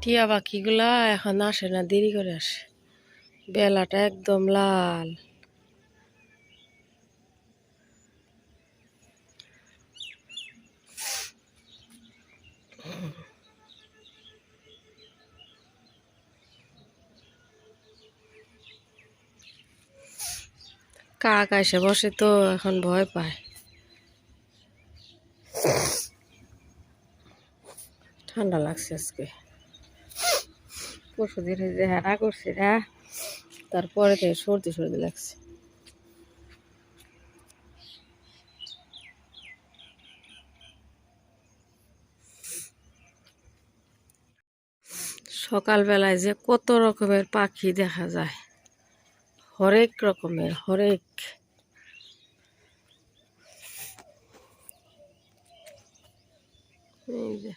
টিয়া পাখিগুলা এখন আসে না, দেরি করে আসে। বেলাটা একদম লাল। কাক এসে বসে তো এখন ভয় পায়। ঠান্ডা লাগছে আজকে। পরশু দিন যে হেরা করছে রা তারপরে থেকে সর্দি সর্দি লাগছে। সকালবেলায় যে কত রকমের পাখি দেখা যায়। হরেক রকমের, হরেক। এই যে।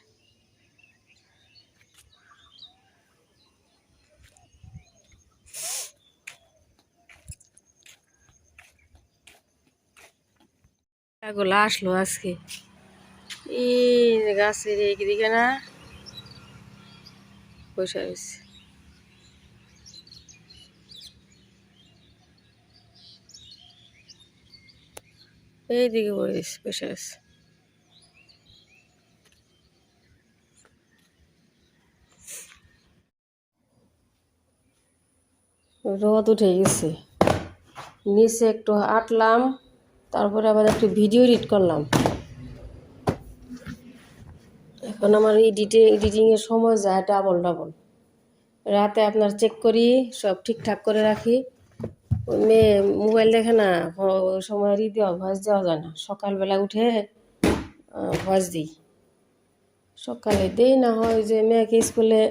এগুলো আসলো আজকে। যে গাছের এইদিকে না বসে রয়েছে। এইদিকে বসে বসে আছে রোদ উঠে গেছে। নিচে একটু আটলাম তারপরে আবার একটু ভিডিও এডিট করলাম। এখন আমার এডিটে এডিটিংয়ের সময় যায় ডাবল ডাবল রাতে আপনার চেক করি, সব ঠিকঠাক করে রাখি। মেয়ে মোবাইল দেখে না সময় রি দেওয়া ভয়েস দেওয়া যায় না। সকালবেলা উঠে ভয়েস দিই। সকালে দেই, না হয় যে মেয়েকে স্কুলে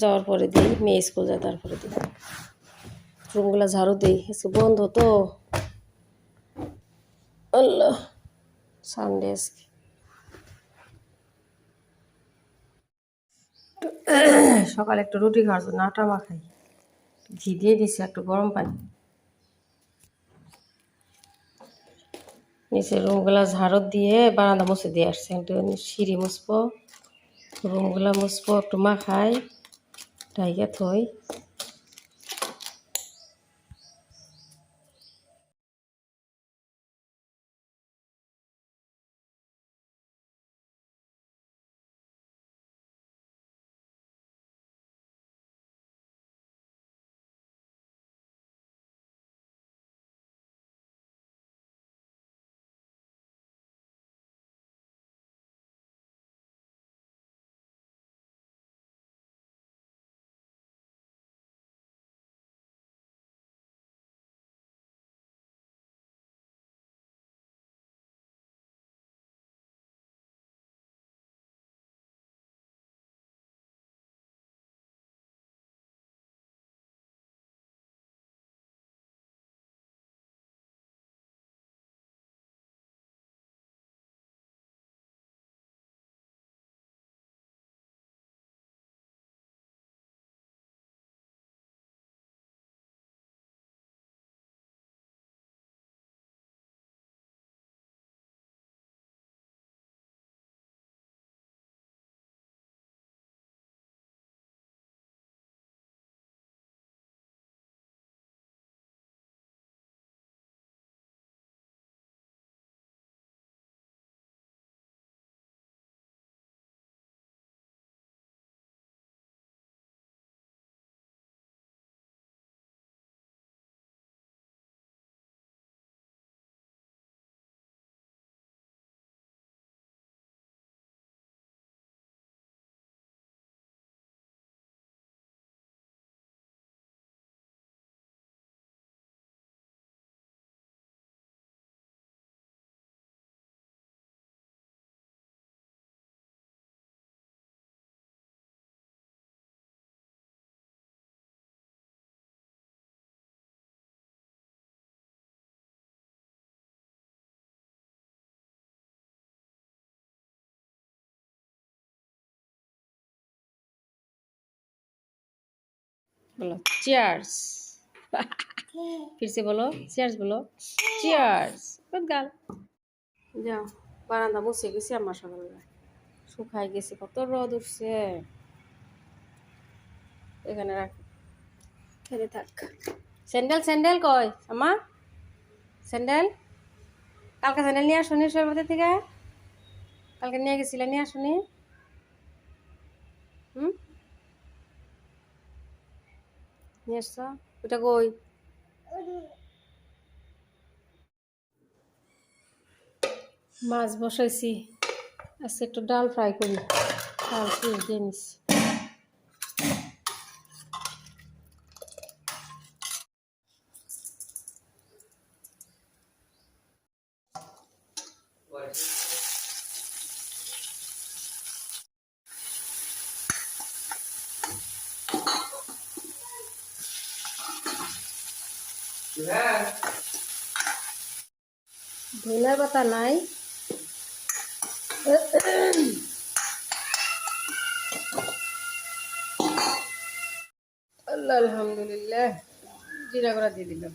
যাওয়ার পরে দিই, মেয়ে স্কুল যায় তারপরে দিই। রুমগুলো ঝাড়ু দিই। আজকে বন্ধ তো। আল্লাহ সানডে আজকে। সকালে একটু রুটি খাওয়ার জন্য আটা মাখাই। ঘি দিয়ে দিছি, একটু গরম পানি। নিচে রুমগুলা ঝাড়ু দিয়ে বারান্দা মুছে দিয়ে আসছে। একটু সিঁড়ি মুছবো। রুমগুলা মুছবো, একটু মাখাই, ঢাইকা থই। বলো চেয়ার্স ফিরছে বলো চেয়ার্স বলো চেয়ার্স গুড গাল যাও, বারান্দা বসে গেছি আমার সকালবেলা শুকাই গেছে, কত রোদ উঠছে। এখানে রাখ। খেলে থাক। স্যান্ডেল স্যান্ডেল কই? আমা স্যান্ডেল? কালকে স্যান্ডেল নিয়ে আসুনি সৈবাদের থেকে? কালকে নিয়ে গেছিলে, নিয়ে আসুনি? হুম? মাছ বসাইছি। আজকে একটু ডাল ফ্রাই করি। ডাল ফ্রিজ দিয়ে নিছি ধনিয়া পাতা নাই। আল্লাহ আলহামদুলিল্লাহ। জিরা করা দিয়ে দিলাম।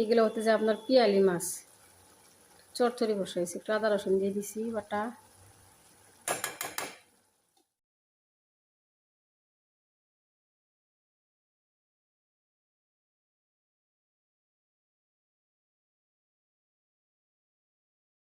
এগুলো হতে যে আপনার পিয়ালি মাছ। চরচরি বসাইছি একটু আদা রসুন দিয়ে দিছি বাটা।